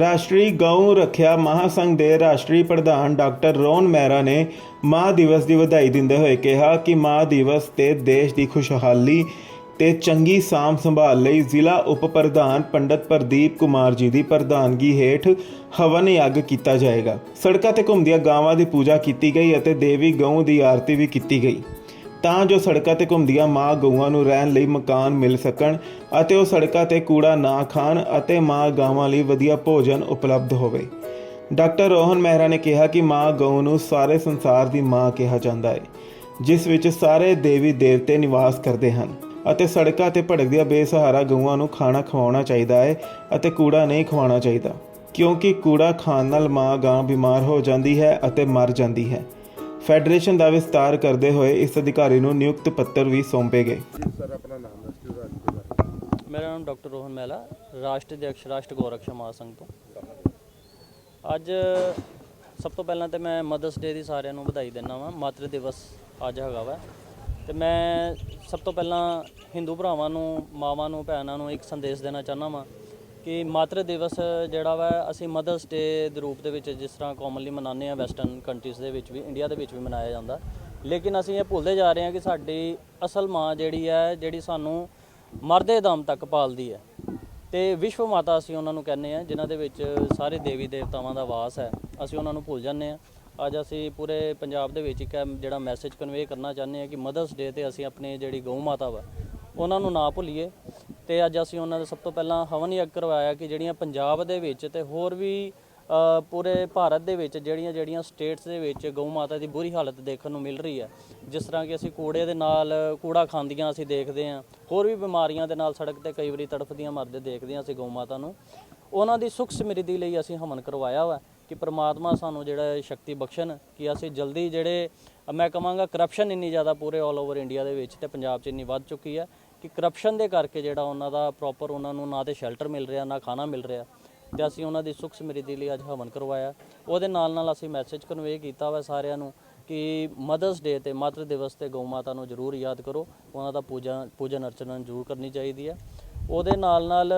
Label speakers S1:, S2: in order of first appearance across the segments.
S1: ਰਾਸ਼ਟਰੀ ਗਊ ਰੱਖਿਆ ਮਹਾਸੰਘ ਦੇ ਰਾਸ਼ਟਰੀ ਪ੍ਰਧਾਨ ਡਾਕਟਰ ਰੋਨ ਮਹਿਰਾ ਨੇ ਮਾਂ ਦਿਵਸ ਦੀ ਵਧਾਈ ਦਿੰਦੇ ਹੋਏ ਕਿਹਾ ਕਿ ਮਾਂ ਦਿਵਸ ਤੇ ਦੇਸ਼ ਦੀ ਖੁਸ਼ਹਾਲੀ ਤੇ ਚੰਗੀ ਸਾਂਭ ਸੰਭਾਲ ਲਈ ਜ਼ਿਲ੍ਹਾ ਉਪ ਪ੍ਰਧਾਨ ਪੰਡਤ ਪ੍ਰਦੀਪ ਕੁਮਾਰ ਜੀ ਦੀ ਪ੍ਰਧਾਨਗੀ ਹੇਠ ਹਵਨ ਯੱਗ ਕੀਤਾ ਜਾਏਗਾ। ਸੜਕਾਂ ਤੇ ਘੁੰਮਦੀਆਂ ਗਾਵਾਂ ਦੀ ਪੂਜਾ ਕੀਤੀ ਗਈ ਅਤੇ ਦੇਵੀ ਗਊ ਦੀ ਆਰਤੀ ਵੀ ਕੀਤੀ ਗਈ। ਤਾਂ ਜੋ ਸੜਕਾਂ ਤੇ ਘੁੰਮਦੀਆਂ ਮਾਂ ਗਊਆਂ ਨੂੰ ਰਹਿਣ ਲਈ ਮਕਾਨ ਮਿਲ ਸਕਣ ਅਤੇ ਉਹ ਸੜਕਾਂ ਤੇ ਕੂੜਾ ਨਾ ਖਾਣ ਅਤੇ ਮਾਂ ਗਾਵਾਂ ਲਈ ਵਧੀਆ ਭੋਜਨ ਉਪਲਬਧ ਹੋਵੇ। ਡਾਕਟਰ ਰੋਹਨ ਮਹਿਰਾ ਨੇ ਕਿਹਾ ਕਿ ਮਾਂ ਗਊ ਨੂੰ ਸਾਰੇ ਸੰਸਾਰ ਦੀ ਮਾਂ ਕਿਹਾ ਜਾਂਦਾ ਹੈ, ਜਿਸ ਵਿੱਚ ਸਾਰੇ ਦੇਵੀ ਦੇਵਤੇ ਨਿਵਾਸ ਕਰਦੇ ਹਨ ਅਤੇ ਸੜਕਾਂ ਤੇ ਭੜਕਦੀਆਂ ਬੇਸਹਾਰਾ ਗਊਆਂ ਨੂੰ ਖਾਣਾ ਖਵਾਉਣਾ ਚਾਹੀਦਾ ਹੈ ਅਤੇ ਕੂੜਾ ਨਹੀਂ ਖਵਾਉਣਾ ਚਾਹੀਦਾ, ਕਿਉਂਕਿ ਕੂੜਾ ਖਾਣ ਨਾਲ ਮਾਂ ਗਾਂ ਬਿਮਾਰ ਹੋ ਜਾਂਦੀ ਹੈ ਅਤੇ ਮਰ ਜਾਂਦੀ ਹੈ। ਫੈਡਰੇਸ਼ਨ ਦਾ ਵਿਸਤਾਰ ਕਰਦੇ ਹੋਏ ਇਸ ਅਧਿਕਾਰੀ ਨੂੰ ਨਿਯੁਕਤ ਪੱਤਰ ਵੀ ਸੌਂਪੇ ਗਏ।
S2: ਸਰ ਆਪਣਾ ਨਾਮ ਦੱਸ ਦਿਓ ਰਾਜ ਦੇ ਬਾਰੇ।
S3: ਮੇਰਾ ਨਾਮ ਡਾਕਟਰ ਰੋਹਨ ਮਹਿਲਾ ਰਾਸ਼ਟਰੀ ਅਧਿਕਸ਼ ਰਾਸ਼ਟਰ ਗੋਰਖਸ਼ਾ ਮਹਾਸੰਘ ਤੋਂ। ਅੱਜ ਸਭ ਤੋਂ ਪਹਿਲਾਂ ਤੇ ਮੈਂ ਮਦਰਸ ਡੇ ਦੀ ਸਾਰਿਆਂ ਨੂੰ ਵਧਾਈ ਦਿੰਦਾ ਵਾਂ ਮਾਤਰ ਦਿਵਸ ਅੱਜ ਹੈਗਾ ਵਾ। ਤੇ ਮੈਂ ਸਭ ਤੋਂ ਪਹਿਲਾਂ ਹਿੰਦੂ ਭਰਾਵਾਂ ਨੂੰ ਮਾਵਾਂ ਨੂੰ ਭੈਣਾਂ ਨੂੰ ਇੱਕ ਸੰਦੇਸ਼ ਦੇਣਾ ਚਾਹੁੰਦਾ ਵਾਂ ਕਿ ਮਾਤਰ ਦਿਵਸ ਜਿਹੜਾ ਵਾ, ਅਸੀਂ ਮਦਰਸ ਡੇ ਦੇ ਰੂਪ ਦੇ ਵਿੱਚ ਜਿਸ ਤਰ੍ਹਾਂ ਕਾਮਨਲੀ ਮਨਾਉਂਦੇ ਆ ਵੈਸਟਰਨ ਕੰਟਰੀਜ਼ ਦੇ ਵਿੱਚ ਵੀ ਇੰਡੀਆ ਦੇ ਵਿੱਚ ਵੀ ਮਨਾਇਆ ਜਾਂਦਾ। ਲੇਕਿਨ ਅਸੀਂ ਇਹ ਭੁੱਲਦੇ ਜਾ ਰਹੇ ਹਾਂ ਕਿ ਸਾਡੀ ਅਸਲ ਮਾਂ ਜਿਹੜੀ ਹੈ, ਜਿਹੜੀ ਸਾਨੂੰ ਮਰਦੇ ਦਮ ਤੱਕ ਪਾਲਦੀ ਹੈ। ਤੇ ਵਿਸ਼ਵ ਮਾਤਾ ਅਸੀਂ ਉਹਨਾਂ ਨੂੰ ਕਹਿੰਦੇ ਆ ਜਿਨ੍ਹਾਂ ਦੇ ਵਿੱਚ ਸਾਰੇ ਦੇਵੀ ਦੇਵਤਾਵਾਂ ਦਾ ਵਾਸ ਹੈ, ਅਸੀਂ ਉਹਨਾਂ ਨੂੰ ਭੁੱਲ ਜਾਂਦੇ ਆ ਅੱਜ ਅਸੀਂ ਪੂਰੇ ਪੰਜਾਬ ਦੇ ਵਿੱਚ ਇੱਕ ਜਿਹੜਾ ਮੈਸੇਜ ਕਨਵੇ ਕਰਨਾ ਚਾਹੁੰਦੇ ਆ ਕਿ ਮਦਰਸ ਡੇ ਤੇ ਅਸੀਂ ਆਪਣੀ ਜਿਹੜੀ ਗਊ ਮਾਤਾ ਵਾ, ਉਹਨਾਂ ਨੂੰ ਨਾ ਭੁੱਲੀਏ। ਤੇ ਅੱਜ ਅਸੀਂ ਉਹਨਾਂ ਦਾ ਸਭ ਤੋਂ ਪਹਿਲਾਂ ਹਵਨ ਯੱਗ ਕਰਵਾਇਆ ਕਿ ਜਿਹੜੀਆਂ ਪੰਜਾਬ ਦੇ ਵਿੱਚ ਤੇ ਹੋਰ ਵੀ ਪੂਰੇ ਭਾਰਤ ਦੇ ਵਿੱਚ ਜਿਹੜੀਆਂ ਜਿਹੜੀਆਂ ਸਟੇਟਸ ਦੇ ਵਿੱਚ ਗਊ ਮਾਤਾ ਦੀ ਬੁਰੀ ਹਾਲਤ ਦੇਖਣ ਨੂੰ ਮਿਲ ਰਹੀ ਹੈ। ਜਿਸ ਤਰ੍ਹਾਂ ਕਿ ਅਸੀਂ ਕੂੜੇ ਦੇ ਨਾਲ ਕੂੜਾ ਖਾਂਦੀਆਂ ਅਸੀਂ ਦੇਖਦੇ ਹਾਂ। ਹੋਰ ਵੀ ਬਿਮਾਰੀਆਂ ਦੇ ਨਾਲ ਸੜਕ ਤੇ ਕਈ ਵਾਰੀ ਤੜਫਦੀਆਂ ਮਰਦੇ ਦੇਖਦੇ ਹਾਂ ਅਸੀਂ ਗਊ ਮਾਤਾ ਨੂੰ। ਉਹਨਾਂ ਦੀ ਸੁਖ ਸਮਰਿੱਧੀ ਲਈ ਅਸੀਂ ਹਵਨ ਕਰਵਾਇਆ ਵਾ ਕਿ ਪ੍ਰਮਾਤਮਾ ਸਾਨੂੰ ਜਿਹੜਾ ਸ਼ਕਤੀ ਬਖਸ਼ਣ ਕਿ ਅਸੀਂ ਜਲਦੀ ਜਿਹੜੇ, ਮੈਂ ਕਹਾਂਗਾ ਕਰਪਸ਼ਨ ਇੰਨੀ ਜ਼ਿਆਦਾ ਪੂਰੇ ਆਲ ਓਵਰ ਇੰਡੀਆ ਦੇ ਵਿੱਚ ਤੇ ਪੰਜਾਬ 'ਚ ਇੰਨੀ ਵੱਧ ਚੁੱਕੀ ਹੈ। ਕਿ ਕਰਪਸ਼ਨ ਦੇ ਕਰਕੇ ਜਿਹੜਾ ਉਹਨਾਂ ਦਾ ਪ੍ਰੋਪਰ ਉਹਨਾਂ ਨੂੰ ਨਾ ਤੇ ਸ਼ੈਲਟਰ ਮਿਲ ਰਿਹਾ, ਨਾ ਖਾਣਾ ਮਿਲ ਰਿਹਾ ਤੇ ਅਸੀਂ ਉਹਨਾਂ ਦੀ ਸੁੱਖ ਸਮਰਿੱਧੀ ਲਈ ਅੱਜ ਹਵਨ ਕਰਵਾਇਆ। ਉਹਦੇ ਨਾਲ ਨਾਲ ਅਸੀਂ ਮੈਸੇਜ ਕਨਵੇ ਕੀਤਾ ਵਾ ਸਾਰਿਆਂ ਨੂੰ ਕਿ ਮਦਰਸ ਡੇ ਤੇ ਮਾਤਰ ਦਿਵਸ ਤੇ ਗਊ ਮਾਤਾ ਨੂੰ ਜ਼ਰੂਰ ਯਾਦ ਕਰੋ। ਉਹਨਾਂ ਦਾ ਪੂਜਾ, ਪੂਜਨ ਅਰਚਨਾ ਜ਼ਰੂਰ ਕਰਨੀ ਚਾਹੀਦੀ ਹੈ। ਉਹਦੇ ਨਾਲ ਨਾਲ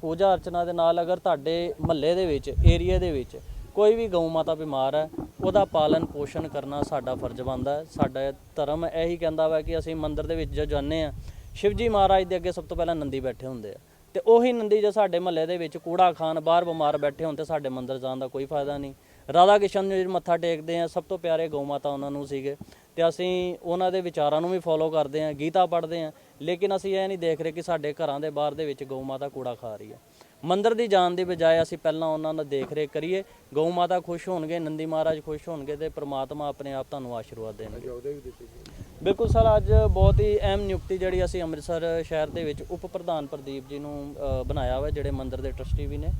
S3: ਪੂਜਾ ਅਰਚਨਾ ਦੇ ਨਾਲ ਅਗਰ ਤੁਹਾਡੇ ਮਹੱਲੇ ਦੇ ਵਿੱਚ ਏਰੀਆ ਦੇ ਵਿੱਚ ਕੋਈ ਵੀ ਗਊ ਮਾਤਾ ਬਿਮਾਰ ਹੈ, ਉਹਦਾ ਪਾਲਣ ਪੋਸ਼ਣ ਕਰਨਾ ਸਾਡਾ ਫਰਜ਼ ਬਣਦਾ ਹੈ। ਸਾਡਾ ਧਰਮ ਇਹੀ ਕਹਿੰਦਾ ਵਾ ਕਿ ਅਸੀਂ ਮੰਦਿਰ ਦੇ ਵਿੱਚ ਜੋ ਜਾਂਦੇ ਆ ਸ਼ਿਵਜੀ ਮਹਾਰਾਜ ਦੇ ਅੱਗੇ ਸਭ ਤੋਂ ਪਹਿਲਾਂ ਨੰਦੀ ਬੈਠੇ ਹੁੰਦੇ ਆ। ਤੇ ਉਹੀ ਨੰਦੀ ਜੇ ਸਾਡੇ ਮਹੱਲੇ ਦੇ ਵਿੱਚ ਕੂੜਾ ਖਾਨ ਬਾਹਰ ਬਿਮਾਰ ਬੈਠੇ ਹੋਣ ਤੇ ਸਾਡੇ ਮੰਦਰ ਜਾਣ ਦਾ ਕੋਈ ਫਾਇਦਾ ਨਹੀਂ। ਰਾਧਾ ਕਿਸ਼ਨ ਨੂੰ ਜਦੋਂ ਮੱਥਾ ਟੇਕਦੇ ਆ, ਸਭ ਤੋਂ ਪਿਆਰੇ ਗਊ ਮਾਤਾ ਉਹਨਾਂ ਨੂੰ ਸੀਗੇ। ਤੇ ਅਸੀਂ ਉਹਨਾਂ ਦੇ ਵਿਚਾਰਾਂ ਨੂੰ ਵੀ ਫੋਲੋ ਕਰਦੇ ਆ, ਗੀਤਾ ਪੜ੍ਹਦੇ ਆ। ਲੇਕਿਨ ਅਸੀਂ ਇਹ ਨਹੀਂ ਦੇਖ ਰਹੇ ਕਿ ਸਾਡੇ ਘਰਾਂ ਦੇ ਬਾਹਰ ਦੇ ਵਿੱਚ ਗਊ ਮਾਤਾ ਕੂੜਾ ਖਾ ਰਹੀ ਹੈ ਮੰਦਿਰ ਦੀ ਜਾਣ ਦੀ ਬਜਾਏ ਅਸੀਂ ਪਹਿਲਾਂ ਉਹਨਾਂ ਦਾ ਦੇਖ ਰੇਖ ਕਰੀਏ। ਗਊ ਮਾਤਾ ਖੁਸ਼ ਹੋਣਗੇ ਨੰਦੀ ਮਹਾਰਾਜ ਖੁਸ਼ ਹੋਣਗੇ ਤੇ ਪ੍ਰਮਾਤਮਾ ਆਪਣੇ ਆਪ ਤੁਹਾਨੂੰ ਆਸ਼ੀਰਵਾਦ ਦੇਣਗੇ। ਬਿਲਕੁਲ ਸਰ ਅੱਜ ਬਹੁਤ ਹੀ ਅਹਿਮ ਨਿਯੁਕਤੀ ਜਿਹੜੀ ਅਸੀਂ ਅੰਮ੍ਰਿਤਸਰ ਸ਼ਹਿਰ ਦੇ ਵਿੱਚ ਉਪ ਪ੍ਰਧਾਨ ਪ੍ਰਦੀਪ ਜੀ ਨੂੰ ਬਣਾਇਆ ਹੋਇਆ ਜਿਹੜੇ ਮੰਦਿਰ ਦੇ ਟਰਸਟੀ ਵੀ ਨੇ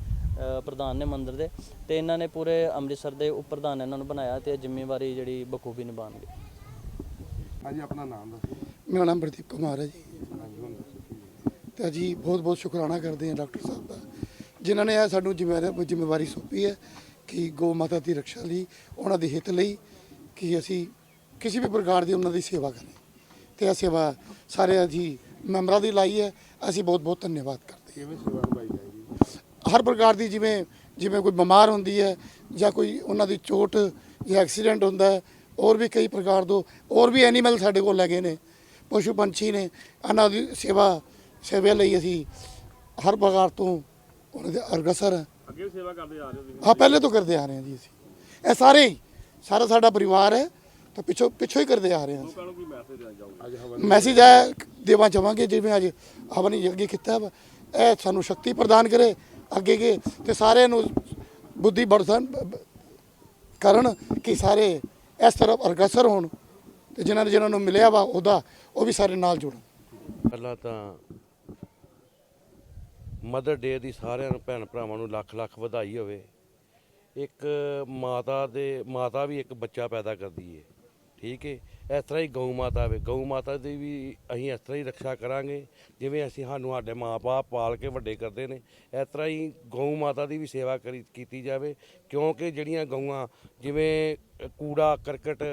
S3: ਪ੍ਰਧਾਨ ਨੇ ਮੰਦਿਰ ਦੇ ਤੇ ਇਹਨਾਂ ਨੇ ਪੂਰੇ ਅੰਮ੍ਰਿਤਸਰ ਦੇ ਉਪ ਪ੍ਰਧਾਨ ਇਹਨਾਂ ਨੂੰ ਬਣਾਇਆ ਤੇ ਜ਼ਿੰਮੇਵਾਰੀ ਜਿਹੜੀ ਬਖੂਬੀ ਨਿਭਾਉਣਗੇ।
S2: ਹਾਂਜੀ ਆਪਣਾ ਨਾਮ ਦੱਸੋ।
S4: ਮੇਰਾ ਨਾਮ ਪ੍ਰਦੀਪ ਕੁਮਾਰ ਹੈ ਜੀ। ਤੇ ਜੀ ਬਹੁਤ ਬਹੁਤ ਸ਼ੁਕਰਾਨਾ ਕਰਦੇ ਹਾਂ ਡਾਕਟਰ ਸਾਹਿਬ ਦਾ। ਜਿਨ੍ਹਾਂ ਨੇ ਇਹ ਸਾਨੂੰ ਜ਼ਿੰਮੇਵਾਰੀ ਜ਼ਿੰਮੇਵਾਰੀ ਸੌਂਪੀ ਹੈ ਕਿ ਗੋ ਮਾਤਾ ਦੀ ਰੱਖਿਆ ਲਈ ਉਹਨਾਂ ਦੇ ਹਿੱਤ ਲਈ ਕਿ ਅਸੀਂ ਕਿਸੇ ਵੀ ਪ੍ਰਕਾਰ ਦੀ ਉਹਨਾਂ ਦੀ ਸੇਵਾ ਕਰੀਏ। ਤੇ ਇਹ ਸੇਵਾ ਸਾਰੇ ਜੀ ਮੈਂਬਰਾਂ ਦੀ ਲਾਈ ਹੈ। ਅਸੀਂ ਬਹੁਤ ਬਹੁਤ ਧੰਨਵਾਦ ਕਰਦੇ
S2: ਕਿਵੇਂ ਸੇਵਾ ਨਿਭਾਈ ਜਾਏਗੀ?
S4: ਹਾਂ ਹਰ ਪ੍ਰਕਾਰ ਦੀ ਜਿਵੇਂ ਜਿਵੇਂ ਕੋਈ ਬਿਮਾਰ ਹੁੰਦੀ ਹੈ ਜਾਂ ਕੋਈ ਉਹਨਾਂ ਦੀ ਚੋਟ ਜਾਂ ਐਕਸੀਡੈਂਟ ਹੁੰਦਾ ਹੈ ਹੋਰ ਵੀ ਕਈ ਪ੍ਰਕਾਰ ਦੋ ਹੋਰ ਵੀ ਐਨੀਮਲ ਸਾਡੇ ਕੋਲ ਹੈਗੇ ਨੇ ਪਸ਼ੂ ਪੰਛੀ ਨੇ ਇਹਨਾਂ ਦੀ ਸੇਵਾ ਸੇਵਾ ਲਈ ਅਸੀਂ ਹਰ ਪ੍ਰਕਾਰ ਤੋਂ ਉਹਨਾਂ ਦੇ ਅਰਗਸਰ ਹਾਂ।
S2: ਅੱਗੇ ਵੀ ਸੇਵਾ ਕਰਦੇ ਆ ਰਹੇ ਹੋ ਤੁਸੀਂ?
S4: ਹਾਂ ਪਹਿਲੇ ਤੋਂ ਕਰਦੇ ਆ ਰਹੇ ਹਾਂ ਜੀ ਅਸੀਂ। ਇਹ ਸਾਰੇ ਹੀ ਸਾਰਾ ਸਾਡਾ ਪਰਿਵਾਰ ਹੈ ਤਾਂ ਪਿੱਛੋਂ ਪਿੱਛੋਂ ਹੀ ਕਰਦੇ ਆ ਰਹੇ ਹਾਂ
S2: ਲੋਕਾਂ ਨੂੰ ਕੀ ਮੈਸੇਜ ਦੇਣਾ ਚਾਹੋਗੇ ਅੱਜ ਹਵਨ
S4: ਮੈਸੇਜ ਹੈ ਦੇਵਾ ਚਾਹਾਂਗੇ ਜਿਵੇਂ ਅੱਜ ਹਵਨ ਯੱਗ ਕੀਤਾ ਵਾ। ਇਹ ਸਾਨੂੰ ਸ਼ਕਤੀ ਪ੍ਰਦਾਨ ਕਰੇ ਅੱਗੇ ਕੇ ਤੇ ਸਾਰਿਆਂ ਨੂੰ ਬੁੱਧੀ ਬਰਸਨ ਕਰਨ ਕਿ ਸਾਰੇ ਇਸ ਤਰਫ ਅਰਗਸਰ ਹੋਣ ਤੇ ਜਿਨ੍ਹਾਂ ਨੇ ਜਿਨ੍ਹਾਂ ਨੂੰ ਮਿਲਿਆ ਵਾ ਉਹਦਾ ਉਹ ਵੀ ਸਾਰੇ ਨਾਲ ਜੁੜਨ।
S5: ਪਹਿਲਾਂ ਤਾਂ ਮਦਰ ਡੇ ਦੀ ਸਾਰਿਆਂ ਨੂੰ ਭੈਣ ਭਰਾਵਾਂ ਨੂੰ ਲੱਖ ਲੱਖ ਵਧਾਈ ਹੋਵੇ। ਇੱਕ ਮਾਤਾ ਦੇ, ਮਾਤਾ ਵੀ ਇੱਕ ਬੱਚਾ ਪੈਦਾ ਕਰਦੀ ਏ। ਠੀਕ ਏ? ਇਸ ਤਰ੍ਹਾਂ ਹੀ ਗਊ ਮਾਤਾ ਵੇ। ਗਊ ਮਾਤਾ ਦੀ ਵੀ ਅਸੀਂ ਇਸ ਤਰ੍ਹਾਂ ਹੀ ਰੱਖਿਆ ਕਰਾਂਗੇ, ਜਿਵੇਂ ਅਸੀਂ ਸਾਨੂੰ ਸਾਡੇ ਮਾਪੇ ਪਾਲ ਕੇ ਵੱਡੇ ਕਰਦੇ ਨੇ। ਇਸ ਤਰ੍ਹਾਂ ਹੀ ਗਊ ਮਾਤਾ ਦੀ ਵੀ ਸੇਵਾ ਕਰੀ, ਕੀਤੀ ਜਾਵੇ, ਕਿਉਂਕਿ ਜਿਹੜੀਆਂ ਗਊਆਂ ਜਿਵੇਂ ਕੂੜਾ, ਕਰਕਟ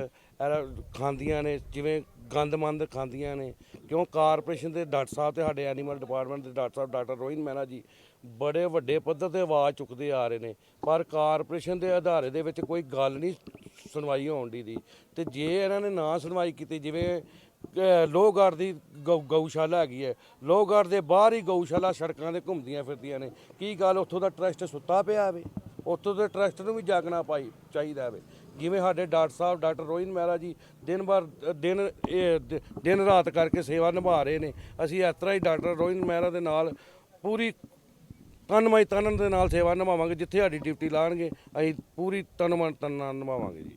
S5: ਖਾਂਦੀਆਂ ਨੇ, ਜਿਵੇਂ ਗੰਦਮੰਦ ਖਾਂਦੀਆਂ ਨੇ। ਕਿਉਂ? ਕਾਰਪੋਰੇਸ਼ਨ ਦੇ ਡਾਕਟਰ ਸਾਹਿਬ ਤੇ ਸਾਡੇ ਐਨੀਮਲ ਡਿਪਾਰਟਮੈਂਟ ਦੇ ਡਾਕਟਰ ਸਾਹਿਬ, ਡਾਕਟਰ ਰੋਹਿਤ ਮਹਿਰਾ ਜੀ ਬੜੇ ਵੱਡੇ ਪੱਧਰ ਤੇ ਆਵਾਜ਼ ਚੁੱਕਦੇ ਆ ਰਹੇ ਨੇ। ਪਰ ਕਾਰਪੋਰੇਸ਼ਨ ਦੇ ਆਧਾਰੇ ਦੇ ਵਿੱਚ ਕੋਈ ਗੱਲ ਨਹੀਂ ਸੁਣਵਾਈ ਹੋਣ ਦੀ ਦੀ। ਤੇ ਜੇ ਇਹਨਾਂ ਨੇ ਨਾ ਸੁਣਵਾਈ ਕੀਤੀ, ਜਿਵੇਂ, ਅਹ, ਲੋਹਗੜ੍ਹ ਦੀ ਗਊ- ਗਊਸ਼ਾਲਾ ਹੈਗੀ ਹੈ। ਲੋਹਗੜ੍ਹ ਦੇ ਬਾਹਰ ਹੀ ਗਊਸ਼ਾਲਾ ਸੜਕਾਂ ਤੇ ਘੁੰਮਦੀਆਂ ਫਿਰਦੀਆਂ ਨੇ। ਕੀ ਗੱਲ? ਉੱਥੋਂ ਦਾ ਟਰਸਟ ਸੁੱਤਾ ਪਿਆ ਵੇ। ਉੱਥੋਂ ਦੇ ਟਰਸਟ ਨੂੰ ਵੀ ਜਾਗਣਾ ਪਾਈ, ਚਾਹੀਦਾ ਵੇ। ਜਿਵੇਂ ਸਾਡੇ ਡਾਕਟਰ ਸਾਹਿਬ, ਡਾਕਟਰ ਰੋਹਿਤ ਮਹਿਰਾ ਜੀ ਦਿਨ ਭਰ, ਦਿਨ, ਇਹ ਦਿਨ ਰਾਤ ਕਰਕੇ ਸੇਵਾ ਨਿਭਾ ਰਹੇ ਨੇ। ਅਸੀਂ ਇਸ ਤਰ੍ਹਾਂ ਹੀ ਡਾਕਟਰ ਰੋਹਿਤ ਮਹਿਰਾ ਦੇ ਨਾਲ ਪੂਰੀ ਤਨਮਈ ਤਨਨ ਦੇ ਨਾਲ ਸੇਵਾ ਨਿਭਾਵਾਂਗੇ, ਜਿੱਥੇ ਸਾਡੀ ਡਿਊਟੀ ਲਾਣਗੇ, ਅਸੀਂ ਪੂਰੀ ਤਨਮਨ ਤਨ ਨਾਲ ਨਿਭਾਵਾਂਗੇ ਜੀ।